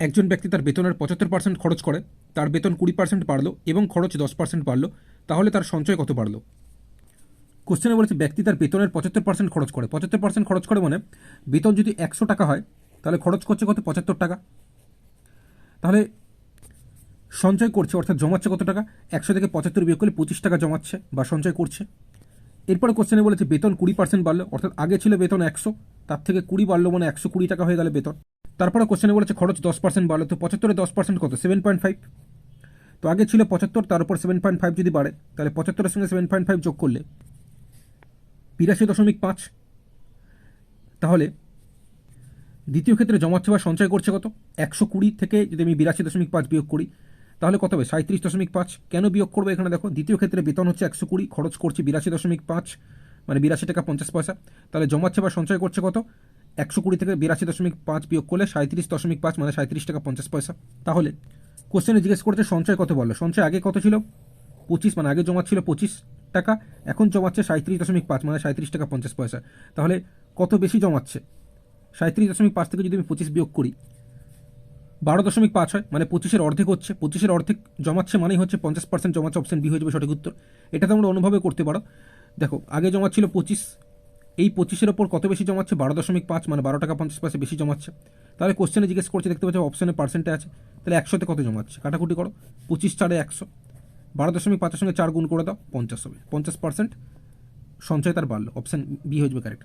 একজন ব্যক্তি তার বেতনের পঁচাত্তর পার্সেন্ট খরচ করে, তার বেতন কুড়ি পার্সেন্ট বাড়লো এবং খরচ দশ পার্সেন্ট বাড়লো, তাহলে তার সঞ্চয় কত বাড়লো? কোশ্চেনে বলেছে, ব্যক্তি তার বেতনের পঁচাত্তর পার্সেন্ট খরচ করে। পঁচাত্তর পার্সেন্ট খরচ করে মানে বেতন যদি একশো টাকা হয়, তাহলে খরচ করছে কত? পঁচাত্তর টাকা। তাহলে সঞ্চয় করছে, অর্থাৎ জমাচ্ছে কত টাকা? একশো থেকে পঁচাত্তর বিয়োগ করলে পঁচিশ টাকা জমাচ্ছে বা সঞ্চয় করছে। এরপরে কোশ্চেনে বলেছে, বেতন কুড়ি পার্সেন্ট বাড়লো, অর্থাৎ আগে ছিল বেতন একশো, তার থেকে কুড়ি বাড়লো মানে একশো কুড়ি টাকা হয়ে গেল বেতন। তারপরে কোশ্চেনে বলেছে খরচ দশ পার্সেন্ট বাড়লো তো পঁচাত্তরে দশ পার্সেন্ট কত? সেভেন পয়েন্ট ফাইভ তো আগে ছিল পঁচাত্তর, তার উপর সেভেন পয়েন্ট ফাইভ যদি বাড়ে, তাহলে পঁচাত্তরের সঙ্গে সেভেন পয়েন্ট ফাইভ যোগ করলে বিরাশি দশমিক পাঁচ। তাহলে দ্বিতীয় ক্ষেত্রে জমাচ্ছে বা সঞ্চয় করছে কত? একশো কুড়ি থেকে যদি আমি বিরাশি দশমিক পাঁচ বিয়োগ করি, তাহলে কত হবে? সাঁত্রিশ দশমিক পাঁচ। কেন বিয়োগ করব এখানে দেখো? দ্বিতীয় ক্ষেত্রে বেতন হচ্ছে একশো কুড়ি, খরচ করছি বিরাশি দশমিক পাঁচ মানে বিরাশি টাকা পঞ্চাশ পয়সা। তাহলে জমাচ্ছে বা সঞ্চয় করছে কত? একশো কুড়ি থেকে বিরাশি দশমিক পাঁচ বিয়োগ করলে সাঁত্রিশ দশমিক পাঁচ মানে সাঁত্রিশ টাকা পঞ্চাশ পয়সা। তাহলে কোশ্চেনে জিজ্ঞেস করছে, সঞ্চয় কত বলল সঞ্চয় আগে কত ছিল? পঁচিশ মানে আগে জমা জমাচ্ছিল পঁচিশ টাকা, এখন জমাচ্ছে সাঁত্রিশ দশমিক পাঁচ মানে সাঁত্রিশ টাকা পঞ্চাশ পয়সা। তাহলে, কত বেশি জমাচ্ছে? সাঁত্রিশ দশমিক পাঁচ থেকে যদি আমি পঁচিশ বিয়োগ করি, বারো দশমিক পাঁচ হয় মানে পঁচিশের অর্ধেক হচ্ছে, পঁচিশের অর্ধেক জমাচ্ছে মানেই হচ্ছে পঞ্চাশ পার্সেন্ট জমাচ্ছে অপশন বি হয়ে যাবে সঠিক উত্তর। এটা তোমরা অনুভবে করতে পারো। দেখো, আগে জমা জমাচ্ছিল পঁচিশ এই পঁচিশের ওপর কত বেশি জমাচ্ছে? বারো দশমিক পাঁচ মানে বারো টাকা পঞ্চাশ পয়সা বেশি জমাচ্ছে। তাহলে কোশ্চেনে জিজ্ঞেস করছে, দেখতে পাচ্ছ অপশানে পার্সেন্টে আছে। তাহলে একশোতে কত জমাচ্ছে? কাটাকুটি করো। পঁচিশ চারে একশো। বারো দশমিক পাঁচের সঙ্গে চার গুণ করে দাও, পঞ্চাশ হবে। পঞ্চাশ পার্সেন্ট সঞ্চয় তার বাড়লো। অপশান বি হয়ে যাবে কারেক্ট